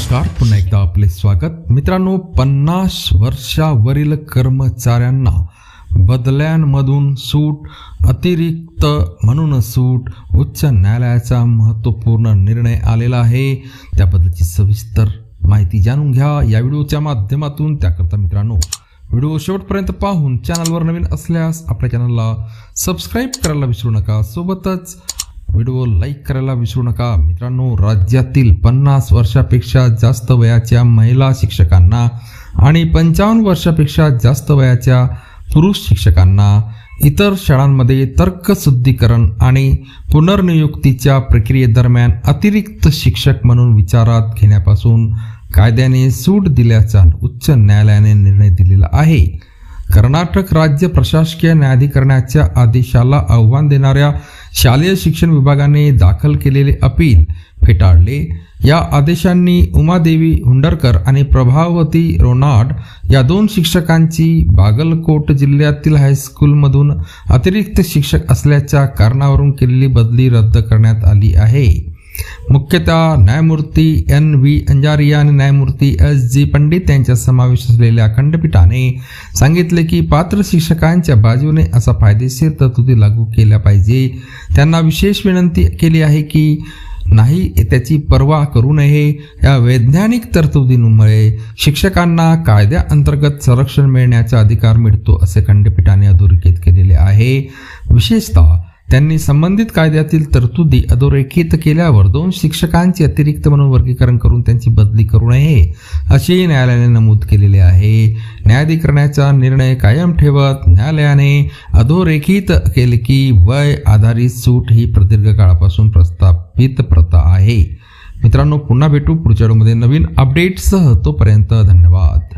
नमस्कार पुन्हा एकदा आपले स्वागत. मित्रांनो पन्नास वर्षावरील कर्मचाऱ्यांना बदल्यांमधून सूट अतिरिक्त म्हणून सूट उच्च न्यायालयाचा महत्त्वपूर्ण निर्णय आलेला आहे. त्याबद्दलची सविस्तर माहिती जाणून घ्या. या व्हिडिओच्या माध्यमातून त्याकरता मित्रांनो व्हिडिओ शेवटपर्यंत पाहून चॅनलवर नवीन असल्यास आपल्या चॅनलला सबस्क्राईब करायला विसरू नका. सोबतच व्हिडिओ लाईक करायला विसरू नका. मित्रांनो राज्यातील पन्नास वर्षापेक्षा जास्त वयाच्या महिला शिक्षकांना आणि पंचावन्न वर्षापेक्षा जास्त वयाच्या पुरुष शिक्षकांना इतर शाळांमध्ये तर्कशुद्धीकरण आणि पुनर्नियुक्तीच्या प्रक्रियेदरम्यान अतिरिक्त शिक्षक म्हणून विचारात घेण्यापासून कायद्याने सूट दिल्याचा उच्च न्यायालयाने निर्णय दिलेला आहे. कर्नाटक राज्य प्रशासकीय न्यायाधिकरणाच्या आदेशाला आव्हान देणाऱ्या शालेय शिक्षण विभागाने दाखल केलेले अपील फेटाळले. या आदेशांनी उमादेवी हुंडरकर आणि प्रभावती रोनाड या दोन शिक्षकांची बागलकोट जिल्ह्यातील हायस्कूलमधून अतिरिक्त शिक्षक असल्याच्या कारणावरून केलेली बदली रद्द करण्यात आली आहे. मुख्यतः न्यायमूर्ती एन व्ही अंजारिया आणि न्यायमूर्ती एस जी पंडित यांचा समावेश असलेल्या खंडपीठाने सांगितले की पात्र शिक्षकांच्या बाजूने असा फायदेशीर तरतुदी लागू केल्या पाहिजे. त्यांना विशेष विनंती केली आहे की नाही त्याची पर्वा करू नये. या वैज्ञानिक तरतुदींमुळे शिक्षकांना कायद्याअंतर्गत संरक्षण मिळण्याचा अधिकार मिळतो असे खंडपीठाने अधोरेखित केलेले आहे. विशेषतः त्यांनी संबंधित कायद्यातील तरतुदी अधोरेखित केल्यावर दोन शिक्षकांचे अतिरिक्त म्हणून वर्गीकरण करून त्यांची बदली करू नये असेही न्यायालयाने नमूद केलेले आहे. न्यायाधिकरणाचा निर्णय कायम ठेवत न्यायालयाने अधोरेखित केले की वय आधारित सूट ही प्रदीर्घ काळापासून प्रस्थापित प्रथा आहे. मित्रांनो पुन्हा भेटू पुढच्या व्हिडिओमध्ये नवीन अपडेटसह तोपर्यंत धन्यवाद.